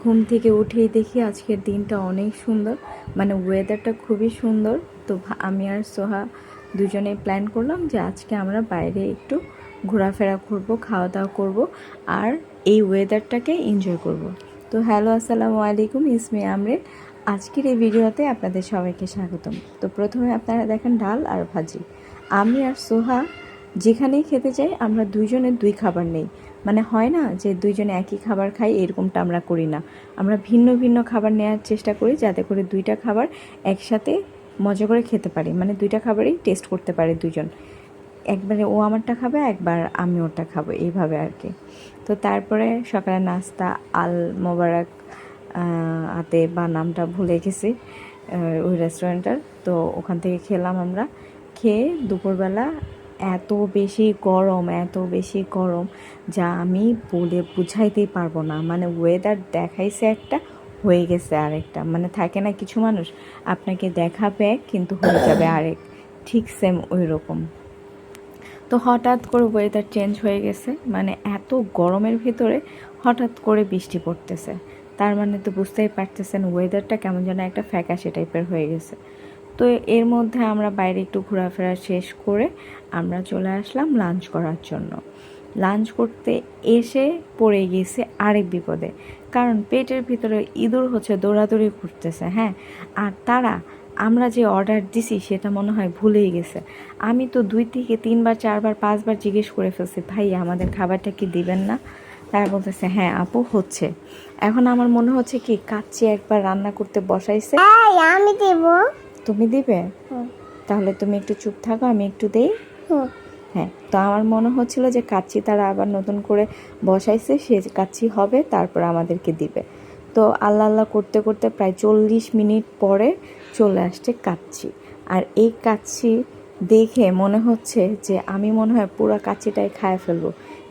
ঘুম থেকে উঠেই দেখি আজকের দিনটা অনেক সুন্দর। মানে ওয়েদারটা খুবই সুন্দর। তো আমি আর সোহা দুজনে প্ল্যান করলাম যে আজকে আমরা বাইরে একটু ঘোরাফেরা করব খাওয়া দাওয়া করব আর এই ওয়েদারটাকে এনজয় করব। তো হ্যালো আসসালামু আলাইকুম, ইসমি আমরে আজকের এই ভিডিওতে আপনাদের সবাইকে স্বাগতম। তো প্রথমে আপনারা দেখেন ডাল আর ভাজি। আমি আর সোহা যেখানেই খেতে যাই, আমরা দুইজনের দুই খাবার নেই। মানে হয় না যে দুইজনে একই খাবার খাই, এরকমটা আমরা করি না। আমরা ভিন্ন ভিন্ন খাবার নেওয়ার চেষ্টা করি যাতে করে দুইটা খাবার একসাথে মজা করে খেতে পারি। মানে দুইটা খাবারই টেস্ট করতে পারে দুজন একবারে ও আমারটা খাবে, একবার আমি ওটা খাব, এইভাবে আর কি। তো তারপরে সকালে নাস্তা, আল মোবারক হাতে বা নামটা ভুলে গেছি ওই রেস্টুরেন্টটার তো ওখান থেকে খেলাম আমরা। খেয়ে দুপুরবেলা এত বেশি গরম, এত বেশি গরম যা আমি বলে বুঝাইতেই পারব না। মানে ওয়েদার দেখাইছে একটা, হয়ে গেছে আরেকটা। মানে থাকে না কিছু মানুষ আপনাকে দেখাবে কিন্তু হয়ে যাবে আরেক। ঠিক সেম ওই রকম তো হঠাৎ করে ওয়েদার চেঞ্জ হয়ে গেছে। মানে এত গরমের ভিতরে হঠাৎ করে বৃষ্টি পড়তেছে। তার মানে তো বুঝতেই পারতেছেন ওয়েদারটা কেমন যেন একটা ফ্যাকাশে টাইপের হয়ে গেছে। তো এর মধ্যে আমরা বাইরে একটু ঘোরাফেরা শেষ করে আমরা চলে আসলাম লাঞ্চ করার জন্য। লাঞ্চ করতে এসে পড়ে গেছে আরেক বিপদে, কারণ পেটের ভিতরে ইঁদুর হচ্ছে, দৌড়াদৌড়ি করতেছে হ্যাঁ? আর তারা, আমরা যে অর্ডার দিছি সেটা মনে হয় ভুলেই গেছে। আমি তো দুই থেকে তিনবার, চারবার, পাঁচবার জিজ্ঞেস করে ফেলছি, ভাই, আমাদের খাবারটা কি দিবেন না? তারা বলতেছে হ্যাঁ আপু, হচ্ছে। এখন আমার মনে হচ্ছে কি, কাচ্চি একবার রান্না করতে বসাইছে। আমি দেব। তুমি দিবে? তাহলে তুমি একটু চুপ থাকো আমি একটু দেই? হ্যাঁ তো আমার মনে হচ্ছিল যে কাচ্চি তারা আবার নতুন করে বসাইছে সে কাচ্চি হবে তারপর আমাদেরকে দিবে। তো আল্লাহ আল্লাহ করতে করতে প্রায় চল্লিশ মিনিট পরে চলে আসছে কাচ্চি। আর এই কাচ্চি দেখে মনে হচ্ছে যে আমি মনে হয় পুরো কাচ্চিটাই খায় ফেলব।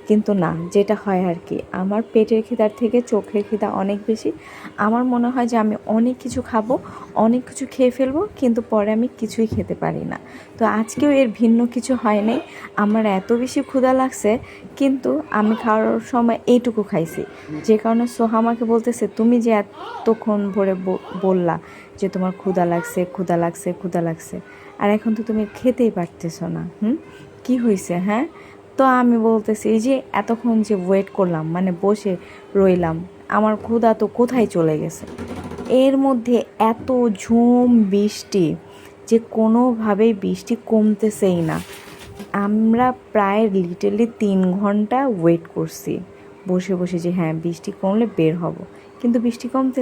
কিন্তু না, যেটা হয় আর কি। আমার পেটের খিদার থেকে চোখের খিদা অনেক বেশি। আমার মনে হয় যে আমি অনেক কিছু খাব, অনেক কিছু খেয়ে ফেলব, কিন্তু পরে আমি কিছুই খেতে পারি না। তো আজকেও এর ভিন্ন কিছু হয় নাই। আমার এত বেশি ক্ষুধা লাগছে, কিন্তু আমি খাওয়ার সময় এইটুকু খাইছি। যে কারণে সোহা আমাকে বলতেছে, তুমি যে এতক্ষণ ভরে বললা যে তোমার ক্ষুধা লাগছে ক্ষুধা লাগছে ক্ষুধা লাগছে। আর এখন তো তুমি খেতেই পারতেছো না, হুম? কি হয়েছে হ্যাঁ? তো আমি বলতেছি যে এতক্ষণ যে ওয়েট করলাম মানে বসে রইলাম, আমার ক্ষুধা তো কোথায় চলে গেছে? এর মধ্যে এত ঝুম বৃষ্টি যে কোনোভাবেই বৃষ্টি কমতেছেই না। আমরা প্রায় লিটারলি তিন ঘণ্টা ওয়েট করছি, বসে বসে যে হ্যাঁ বৃষ্টি কমলে বের হব। কিন্তু বৃষ্টি কমতে